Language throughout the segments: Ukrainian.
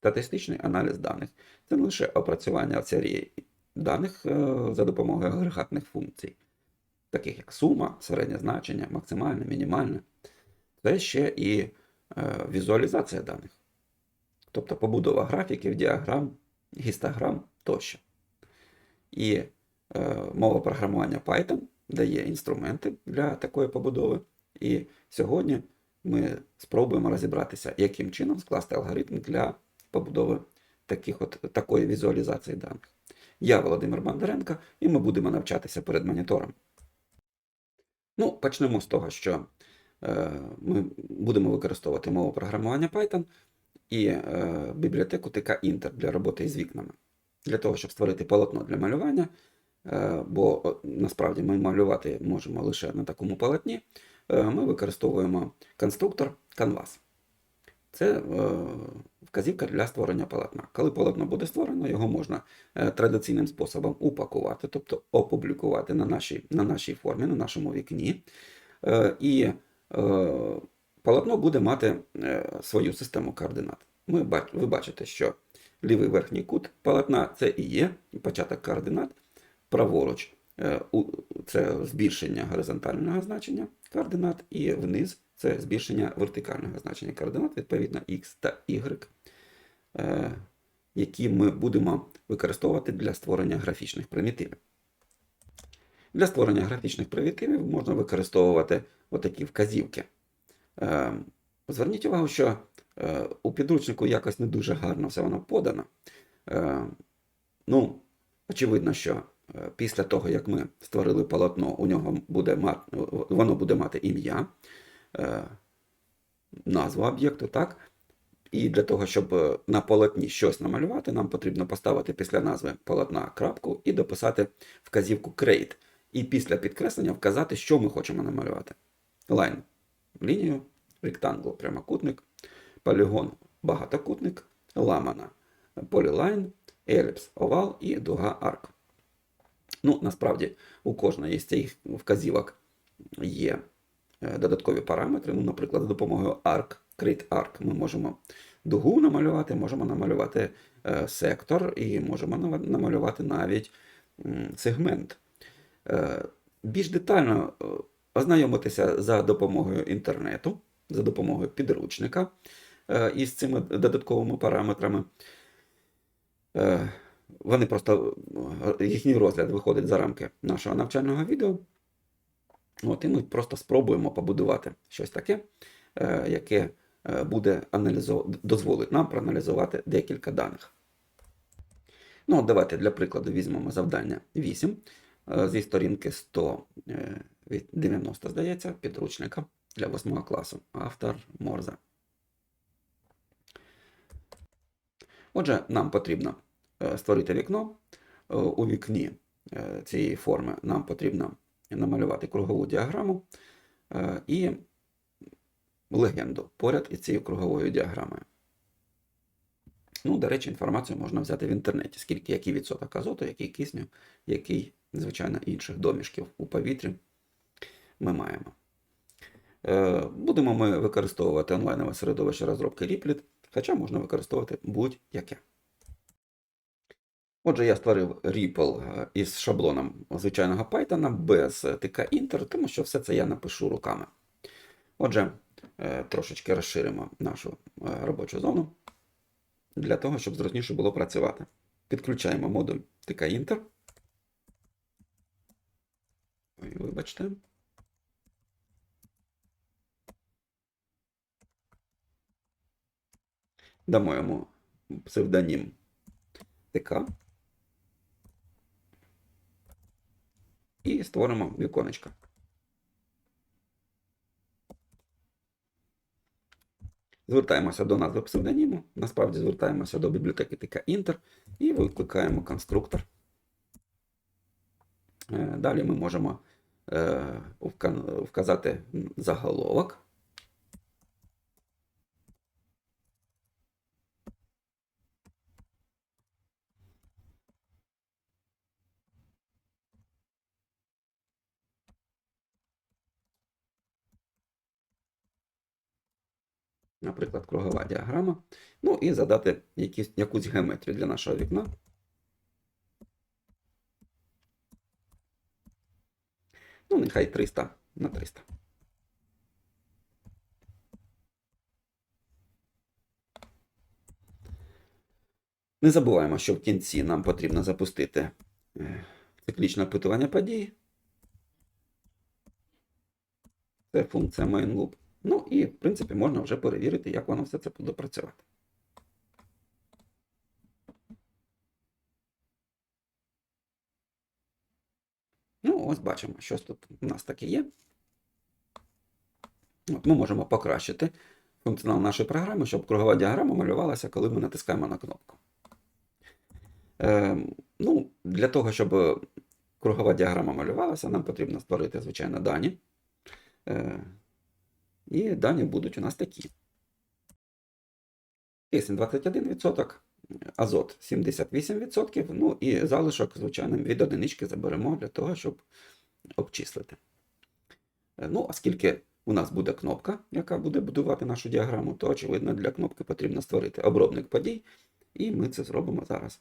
Статистичний аналіз даних це не лише опрацювання серії даних е, за допомогою агрегатних функцій, таких як сума, середнє значення, максимальне, мінімальне. Це ще і е, візуалізація даних, тобто побудова графіків, діаграм, гістограм тощо. І е, мова програмування Python дає інструменти для такої побудови. І сьогодні ми спробуємо розібратися, яким чином скласти алгоритм для побудови таких от, такої візуалізації даних. Я Володимир Бондаренко, і ми будемо навчатися перед монітором. Ну, почнемо з того, що е, ми будемо використовувати мову програмування Python і е, бібліотеку TK-Inter для роботи із вікнами. Для того, щоб створити полотно для малювання, е, бо насправді ми малювати можемо лише на такому полотні, е, ми використовуємо конструктор Canvas. Це е, вказівка для створення полотна. Коли полотно буде створено, його можна е, традиційним способом упакувати, тобто опублікувати на нашій, на нашій формі, на нашому вікні. Е, І е, полотно буде мати свою систему координат. Ми, ви бачите, що лівий верхній кут полотна це і є початок координат, праворуч це збільшення горизонтального значення координат, і вниз це збільшення вертикального значення координат, відповідно x та y, які ми будемо використовувати для створення графічних примітивів. Для створення графічних примітивів можна використовувати отакі вказівки. Е, Зверніть увагу, що е, у підручнику якось не дуже гарно все воно подано. Е, Ну, очевидно, що е, після того, як ми створили полотно, у нього буде мати, воно буде мати ім'я, е, назву об'єкту, так? І для того, щоб е, на полотні щось намалювати, нам потрібно поставити після назви полотна крапку і дописати вказівку create. І після підкреслення вказати, що ми хочемо намалювати. Line – лінію, rectangle – прямокутник, полігон – багатокутник, ламана – полілайн, еліпс – овал і дуга арк. Ну, насправді, у кожної з цих вказівок є е, додаткові параметри. Ну, наприклад, за допомогою arc, create arc ми можемо дугу намалювати, можемо намалювати е, сектор і можемо намалювати навіть сегмент. Е, Більш детально е, ознайомитися за допомогою інтернету, за допомогою підручника із цими додатковими параметрами. Вони просто їхній розгляд виходить за рамки нашого навчального відео. От, і ми просто спробуємо побудувати щось таке, яке буде аналізо... дозволить нам проаналізувати декілька даних. Ну, от давайте для прикладу візьмемо завдання 8 е, зі сторінки 190, здається, підручника для 8 класу. Автор Морза. Отже, нам потрібно е, створити вікно. Е, У вікні е, цієї форми нам потрібно намалювати кругову діаграму е, і легенду поряд із цією круговою діаграмою. Ну, до речі, інформацію можна взяти в інтернеті, скільки який відсоток азоту, який кисню, який, звичайно, інших домішків у повітрі ми маємо. Е, Будемо ми використовувати онлайнове середовище розробки Replit, хоча можна використовувати будь-яке. Отже, я створив REPL е, із шаблоном звичайного Python без TK-Inter, тому що все це я напишу руками. Отже, трошечки розширимо нашу е, робочу зону для того, щоб зручніше було працювати. Підключаємо модуль TK-Inter. Ой, Вибачте. Дамо йому псевдонім ТК. І створимо віконечко. Звертаємося до назви псевдоніму. Насправді звертаємося до бібліотеки така Інтер і викликаємо конструктор. Е, Далі ми можемо е, вказати заголовок. Наприклад, кругова діаграма. Ну і задати якісь, якусь геометрію для нашого вікна. Ну, нехай 300 на 300. Не забуваємо, що в кінці нам потрібно запустити е, циклічне опитування подій. Це функція main-loop. Ну і, в принципі, можна вже перевірити, як воно все це буде працювати. Ну, ось бачимо, щось тут у нас таке є. От Ми можемо покращити функціонал нашої програми, щоб кругова діаграма малювалася, коли ми натискаємо на кнопку. Е, ну, Для того, щоб кругова діаграма малювалася, нам потрібно створити, звичайно, дані. Е, і дані будуть у нас такі. Кисень 21%, азот 78%, ну і залишок, звичайно, від одинички заберемо для того, щоб обчислити. Е, Ну, оскільки у нас буде кнопка, яка буде будувати нашу діаграму, то, очевидно, для кнопки потрібно створити обробник подій, і ми це зробимо зараз.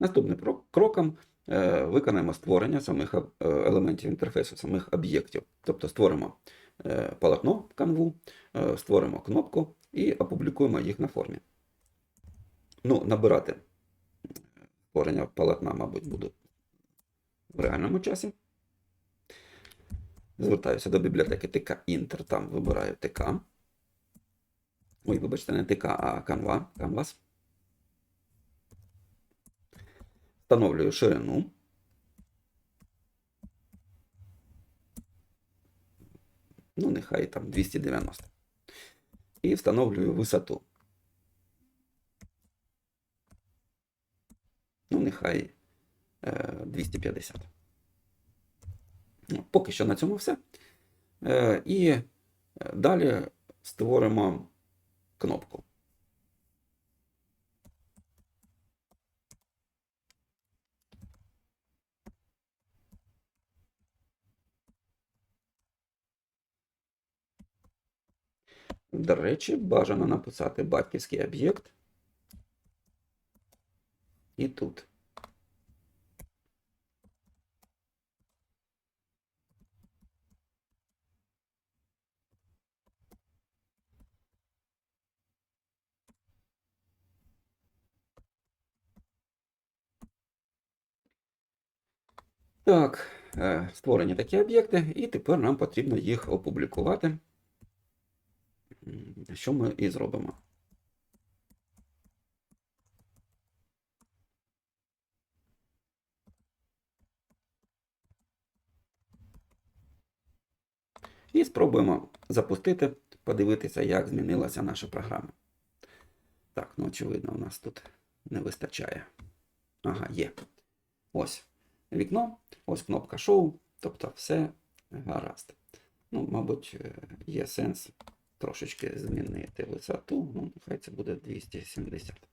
Наступним кроком е, виконаємо створення самих е, елементів інтерфейсу, самих об'єктів. Тобто створимо е, полотно в е, створимо кнопку і опублікуємо їх на формі. Ну, набирати створення полотна, мабуть, буду в реальному часі. Звертаюся до бібліотеки TK Inter, там вибираю TK. Ой, вибачте, не TK, а Canva, Canvas. Встановлюю ширину. Ну, нехай там 290. І встановлюю висоту. Ну, нехай е, 250. Ну, Поки що на цьому все. Е, і е, далі створимо кнопку. До речі, бажано написати батьківський об'єкт. І тут. Так, е, створені такі об'єкти, і тепер нам потрібно їх опублікувати. Що ми і зробимо. І спробуємо запустити, подивитися, як змінилася наша програма. Так, ну очевидно, у нас тут не вистачає. Ага, є. Ось вікно, ось кнопка шоу, тобто все гаразд. Ну, мабуть, е, є сенс трошечки змінити висоту. Ну, нехай це буде 270.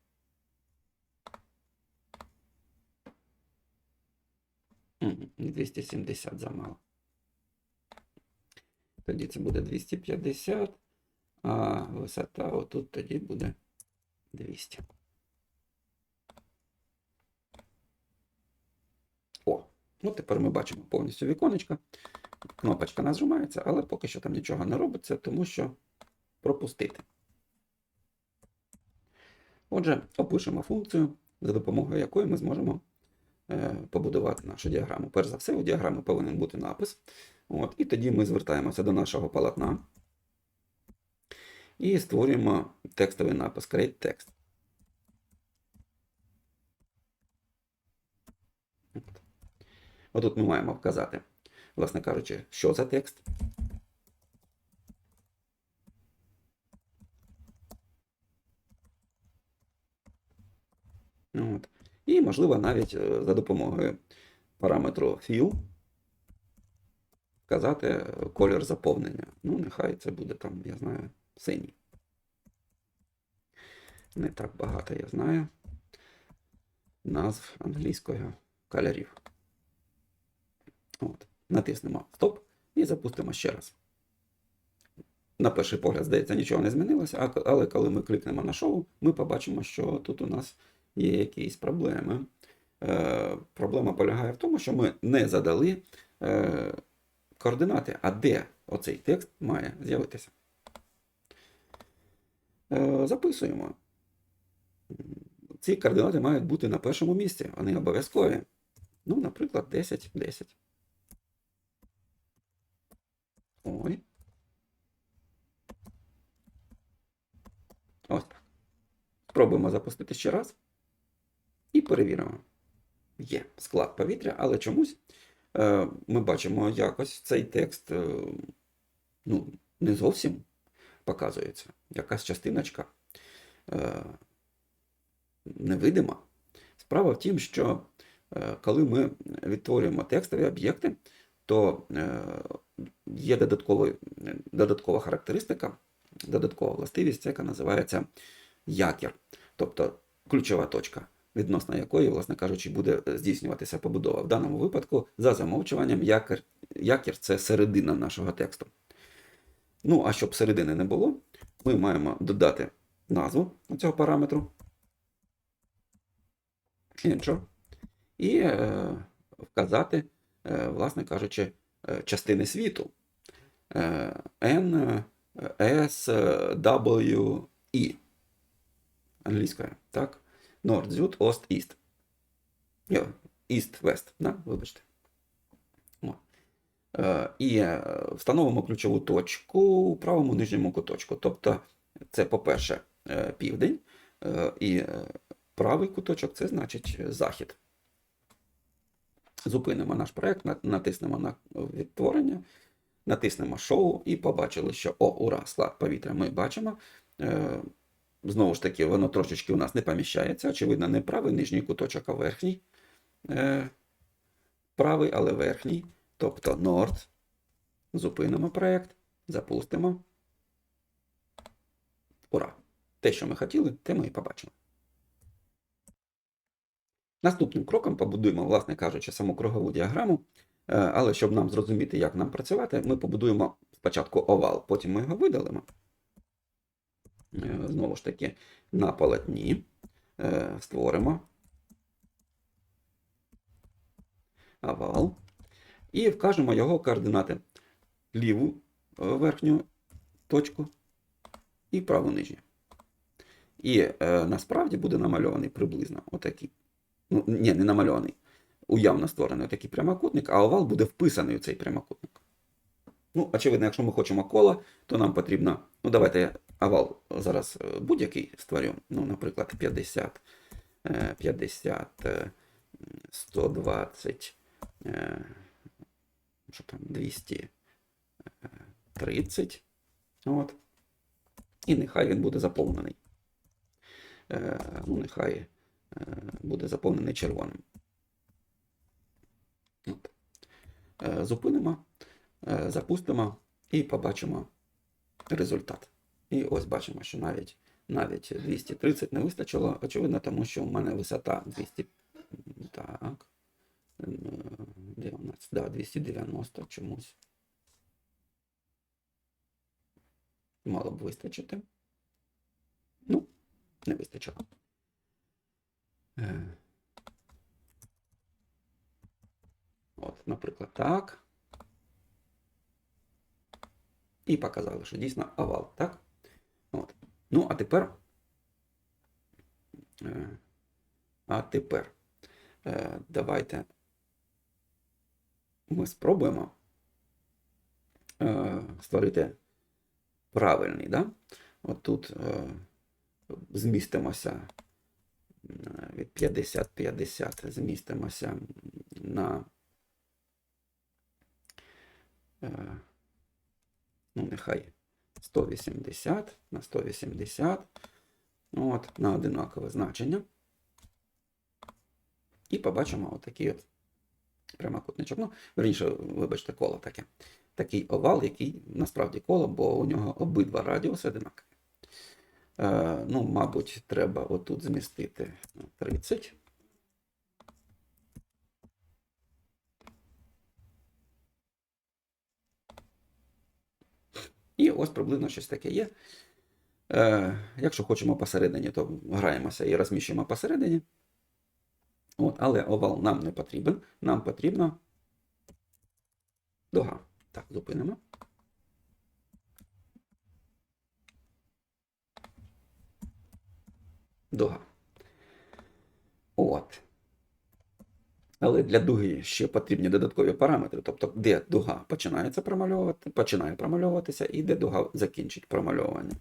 Мгм, 270 замало. Тоді це буде 250, а висота отут тоді буде 200. О, ну тепер ми бачимо повністю віконечко. Кнопочка нажимається, але поки що там нічого не робиться, тому що пропустити. Отже, опишемо функцію, за допомогою якої ми зможемо е, побудувати нашу діаграму. Перш за все, у діаграми повинен бути напис. От, і тоді ми звертаємося до нашого полотна і створюємо текстовий напис Create Text. От. Отут ми маємо вказати, власне кажучи, що за текст. От. І, можливо, навіть е, за допомогою параметру fill вказати колір заповнення. Ну, нехай це буде там, я знаю, синій. не так багато я знаю назв англійською кольорів. От. Натиснемо стоп і запустимо ще раз. На перший погляд, здається, нічого не змінилося, але коли ми кликнемо на шоу, ми побачимо, що тут у нас є якісь проблеми. Е, проблема полягає в тому, що ми не задали е, координати, а де оцей текст має з'явитися. Е, записуємо. Ці координати мають бути на першому місці, вони обов'язкові. Ну, наприклад, 10, 10. Ой. Ось так. Спробуємо запустити ще раз. І перевіримо. Є склад повітря, але чомусь е, ми бачимо якось цей текст е, ну, не зовсім показується. Якась частиночка е, невидима. Справа в тім, що е, коли ми відтворюємо текстові об'єкти, то е, є додаткова характеристика, додаткова властивість, яка називається якір, тобто ключова точка, відносно якої, власне кажучи, буде здійснюватися побудова. В даному випадку, за замовчуванням, якір, якір це середина нашого тексту. Ну, а щоб середини не було, ми маємо додати назву цього параметру enter, і е, вказати, е, власне кажучи, частини світу е, N, S, W, E англійською, так? Nord, Süd, Ost, East. East, West, да? вибачте. О. Е, І е, встановимо ключову точку у правому нижньому куточку. Тобто, це, по-перше, е, південь, е, і е, правий куточок це значить захід. Зупинимо наш проект, натиснемо на відтворення, натиснемо шоу і побачили, що о, ура, склад повітря ми бачимо. Е, Знову ж таки, воно трошечки у нас не поміщається. Очевидно, не правий нижній куточок, а верхній. Е, Правий, але верхній. Тобто Nord. Зупинимо проект, запустимо. Ура! Те, що ми хотіли, те ми і побачили. Наступним кроком побудуємо, власне кажучи, саму кругову діаграму. Е, Але щоб нам зрозуміти, як нам працювати, ми побудуємо спочатку овал, потім ми його видалимо. Е, Знову ж таки, на полотні е, створимо овал і вкажемо його координати ліву верхню точку і праву нижню. І насправді буде намальований приблизно отакий. Ну, ні, не намальований. Уявно створений такий прямокутник, а овал буде вписаний у цей прямокутник. Ну, очевидно, якщо ми хочемо кола, то нам потрібно. Ну, давайте я овал зараз е, будь-який створю. Ну, наприклад, 50, е, 50, е, 120, е, що там, 230. От. І нехай він буде заповнений. Е, Ну, нехай е, буде заповнений червоним. От. Е, Зупинимо, е, запустимо і побачимо результат. І ось бачимо, що навіть, навіть 230 не вистачило, очевидно, тому що у мене висота 200. Так. Е, Де у нас? Да, 290 чомусь. Мало б вистачити. Ну, не вистачило. Е. От, наприклад, так. І показали, що дійсно овал, так? От. Ну, а тепер. е, А тепер е, давайте ми спробуємо створити правильний, да? От тут змістимося від 50-50, змістимося на е, ну, нехай 180 на 180, от, на одинакове значення. І побачимо отакий от прямокутничок. Ну, верніше, вибачте, коло таке. Такий овал, який насправді коло, бо у нього обидва радіуси одинакові. Е, ну, мабуть, треба отут змістити 30. І ось приблизно щось таке є. Е, якщо хочемо посередині, то граємося і розміщуємо посередині. От, але овал нам не потрібен. Нам потрібна дуга. Так, зупинимо. Дуга. От. Але для дуги ще потрібні додаткові параметри, тобто де дуга починається промальовувати, починає промальовуватися, і де дуга закінчить промальовування.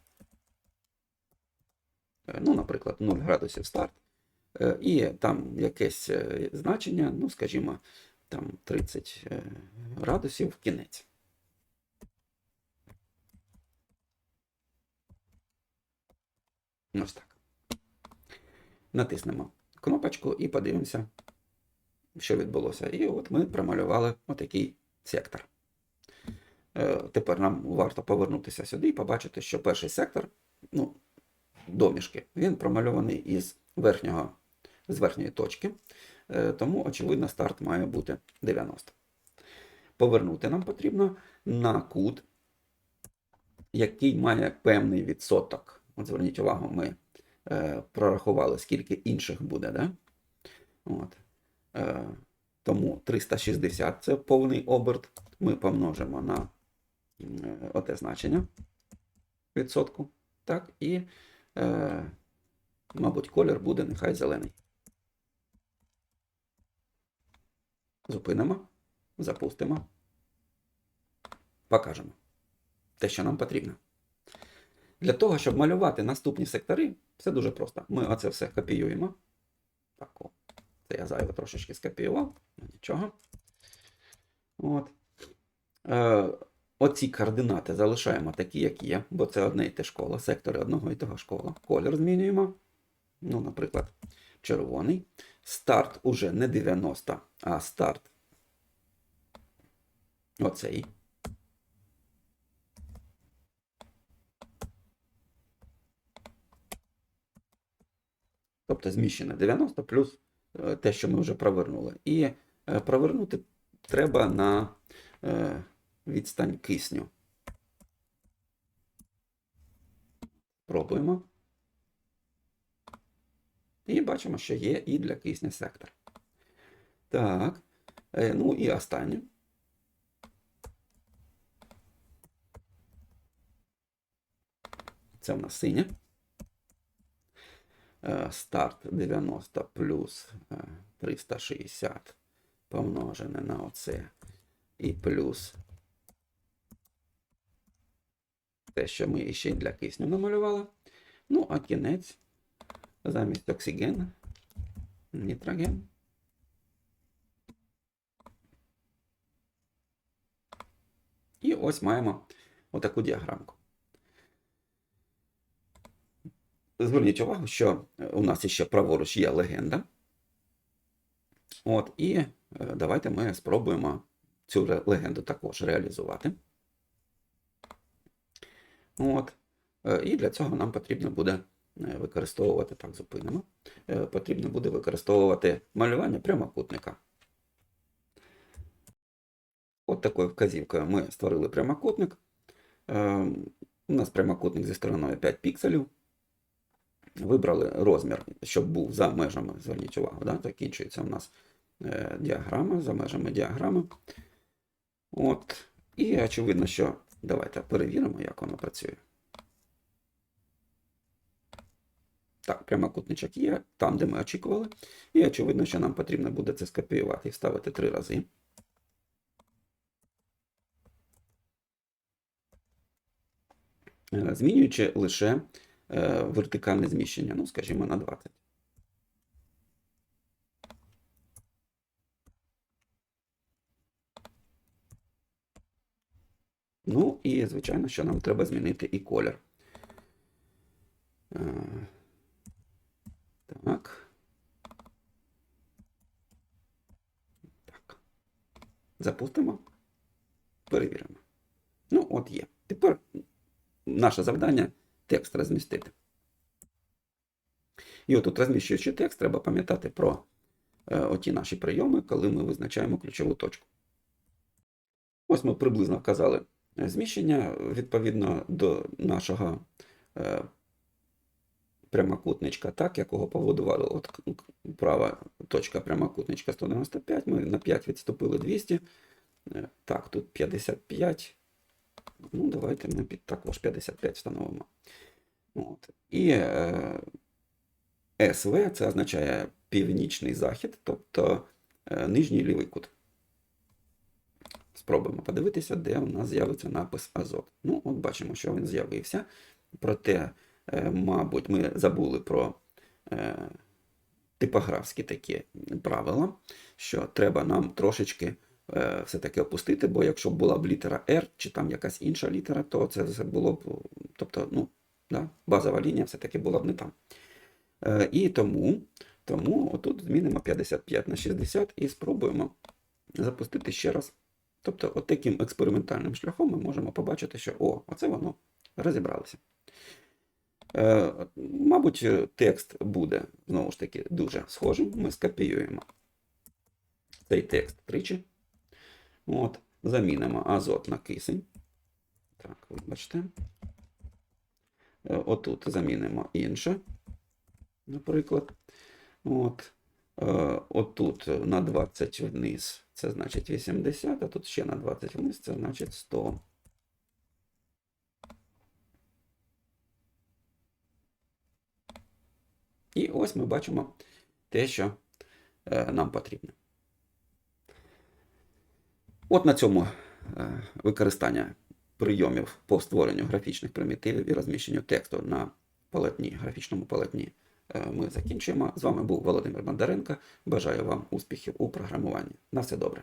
Е, Ну, наприклад, 0 градусів старт. Е, І там якесь е, значення, ну, скажімо, там 30 е, градусів кінець. Ось так. Натиснемо кнопочку і подивимося, що відбулося. І от ми промалювали отакий сектор. Е, Тепер нам варто повернутися сюди і побачити, що перший сектор, ну, домішки, він промальований із верхнього, з верхньої точки. Е, Тому, очевидно, старт має бути 90. Повернути нам потрібно на кут, який має певний відсоток. От зверніть увагу, ми е, прорахували, скільки інших буде. Да? От. Е, тому 360 це повний оберт. Ми помножимо на е, оте значення відсотку. Так, і, е, мабуть, колір буде нехай зелений. Зупинимо, запустимо, покажемо те, що нам потрібно. Для того, щоб малювати наступні сектори, все дуже просто. Ми оце все копіюємо. Так, о. Це я зайве трошечки скопіював. Ну, Нічого. От. Е, оці координати залишаємо такі, як є, бо це одне і те школа, сектори одного і того школа. Колір змінюємо. Ну, наприклад, червоний. Старт уже не 90, а старт оцей. Тобто зміщене 90 плюс е, те, що ми вже провернули. І е, провернути треба на е, відстань кисню. Пробуємо. І бачимо, що є і для кисня сектор. Так. Ну і останнє. Це в нас синє. Е, Старт 90 плюс е, 360 помножене на оце. І плюс те, що ми ще для кисню намалювали. Ну, а кінець замість оксигена нітроген. І ось маємо отаку діаграмку. Зверніть увагу, що у нас ще праворуч є легенда. От, і е, давайте ми спробуємо цю легенду також реалізувати. От. Е, І для цього нам потрібно буде е, використовувати, так, зупинимо. Е, Потрібно буде використовувати малювання прямокутника. От такою вказівкою ми створили прямокутник. Е, У нас прямокутник зі стороною 5 пікселів. Вибрали розмір, щоб був за межами, зверніть увагу, да? закінчується у нас е, діаграма, за межами діаграми. От. І очевидно, що давайте перевіримо, як воно працює. Так, прямокутничок є, там, де ми очікували. І очевидно, що нам потрібно буде це скопіювати і вставити три рази. Е, Змінюючи лише вертикальне зміщення, ну, скажімо, на 20. Ну, і, звичайно, що нам треба змінити і колір. Е, Так. Так. Запустимо. Перевіримо. Ну, от є. Тепер наше завдання текст розмістити. І отут, розміщуючи текст, треба пам'ятати про е, оті наші прийоми, коли ми визначаємо ключову точку. Ось ми приблизно вказали е, зміщення відповідно до нашого е, прямокутничка, так, якого побудували. От права точка прямокутничка 195, ми на 5 відступили 200. Е, Так, тут 55. Ну, давайте ми також 55 встановимо. От. І е, СВ це означає північний захід, тобто е, нижній лівий кут. Спробуємо подивитися, де у нас з'явиться напис Азот. Ну, от бачимо, що він з'явився. Проте, е, мабуть, ми забули про е, типографські такі правила, що треба нам трошечки все-таки опустити, бо якщо була б літера R чи там якась інша літера, то це було б, тобто, ну, да, базова лінія все-таки була б не там. Е, І тому, тому отут змінимо 55 на 60 і спробуємо запустити ще раз. Тобто, от таким експериментальним шляхом ми можемо побачити, що о, оце воно розібралося. Е, мабуть, е, текст буде знову ж таки дуже схожим. Ми скопіюємо цей текст тричі. От, замінимо азот на кисень. Так, вибачте. Е, Отут замінимо інше, наприклад. От. Е, Отут на 20 вниз, це значить 80, а тут ще на 20 вниз, це значить 100. І ось ми бачимо те, що е, нам потрібно. От на цьому е, використання прийомів по створенню графічних примітивів і розміщенню тексту на палетні, графічному полотні е, ми закінчуємо. З вами був Володимир Бондаренко. Бажаю вам успіхів у програмуванні. На все добре.